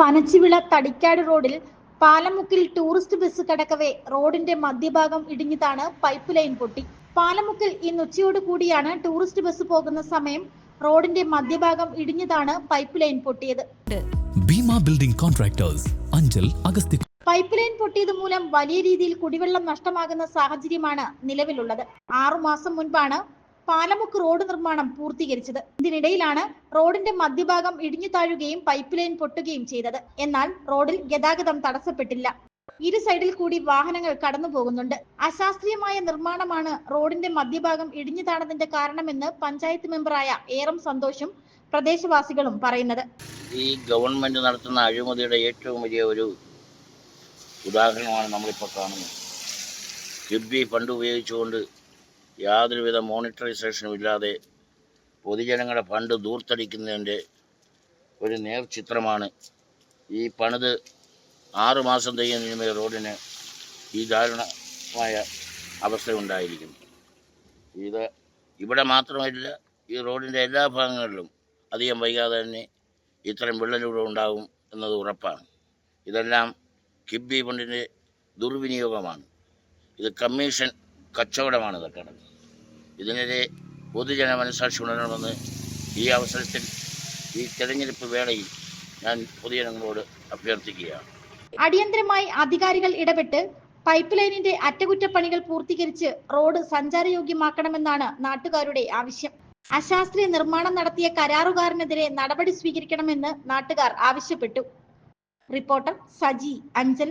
പനച്ചിവിള തടിക്കാട് റോഡിൽ പാലമുക്കിൽ tourist bus കടക്കവേ റോഡിന്റെ മധ്യഭാഗം ഇടിഞ്ഞതാണ് പൈപ്പ് ലൈൻ പൊട്ടി. പാലമുക്കിൽ ഇന്ന് ഉച്ചയോട് കൂടിയാണ് ടൂറിസ്റ്റ് ബസ് പോകുന്ന സമയം റോഡിന്റെ മധ്യഭാഗം ഇടിഞ്ഞതാണ് പൈപ്പ് ലൈൻ പൊട്ടിയത്. Bhima building contractors Anchal Agasthi pipe line പൊട്ടിയത് മൂലം വലിയ രീതിയിൽ കുടിവെള്ളം നഷ്ടമാകുന്ന സാഹചര്യമാണ് നിലവിലുള്ളത്. ആറുമാസം മുൻപാണ് പാലമുക്ക് റോഡ് നിർമ്മാണം പൂർത്തീകരിച്ചത്. ഇതിനിടയിലാണ് റോഡിന്റെ മധ്യഭാഗം ഇടിഞ്ഞു താഴുകയും പൈപ്പ് ലൈൻ പൊട്ടുകയും ചെയ്തത്. എന്നാൽ റോഡിൽ ഗതാഗതം തടസ്സപ്പെട്ടില്ല. ഇരു സൈഡിൽ കൂടി വാഹനങ്ങൾ കടന്നു പോകുന്നുണ്ട്. അശാസ്ത്രീയമായ നിർമ്മാണമാണ് റോഡിന്റെ മധ്യഭാഗം ഇടിഞ്ഞു താണതിന്റെ കാരണമെന്ന് പഞ്ചായത്ത് മെമ്പറായ ഏറം സന്തോഷും പ്രദേശവാസികളും പറയുന്നത്. ഈ ഗവൺമെന്റ് നടത്തുന്ന അഴിമതിയുടെ ഏറ്റവും വലിയ ഒരു ഉദാഹരണമാണ് നമ്മളിപ്പോൾ കാണുന്നത്. ഫണ്ട് ഉപയോഗിച്ചുകൊണ്ട് യാതൊരുവിധ മോണിറ്ററൈസേഷനും ഇല്ലാതെ പൊതുജനങ്ങളുടെ ഫണ്ട് ദൂർത്തടിക്കുന്നതിന്റെ ഒരു നേർചിത്രമാണ് ഈ പണിത് ആറുമാസം മാസം തികയുന്നതിന് റോഡിന് ഈ ദാരുണമായ അവസ്ഥ ഉണ്ടായിരിക്കുന്നു ഇത് ഇവിടെ മാത്രമല്ല ഈ റോഡിന്റെ എല്ലാ ഭാഗങ്ങളിലും അധികം വൈകാതെ തന്നെ ഇത്തരം വിള്ളലുകൾ ഉണ്ടാകും എന്നത് ഉറപ്പാണ്. ഇതെല്ലാം കിബി ഫണ്ടിന്റെ ദുർവിനിയോഗമാണ്. ഇത് കമ്മീഷൻ കച്ചവടമാണ് ഇതൊക്കെ ഇതിനെതിരെ പൊതുജന മനസാക്ഷി ഉണരണമെന്ന് ഈ അവസരത്തിൽ ഈ തെരഞ്ഞെടുപ്പ് വേളയിൽ ഞാൻ പൊതുജനങ്ങളോട് അഭ്യർത്ഥിക്കുകയാണ്. അടിയന്തരമായി അധികാരികൾ ഇടപെട്ട് പൈപ്പ് ലൈനിന്റെ അറ്റകുറ്റപ്പണികൾ പൂർത്തീകരിച്ച് റോഡ് സഞ്ചാരയോഗ്യമാക്കണമെന്നാണ് നാട്ടുകാരുടെ ആവശ്യം. അശാസ്ത്രീയ നിർമ്മാണം നടത്തിയ കരാറുകാരനെതിരെ നടപടി സ്വീകരിക്കണമെന്ന് നാട്ടുകാർ ആവശ്യപ്പെട്ടു. റിപ്പോർട്ടർ സജി അഞ്ചൽ.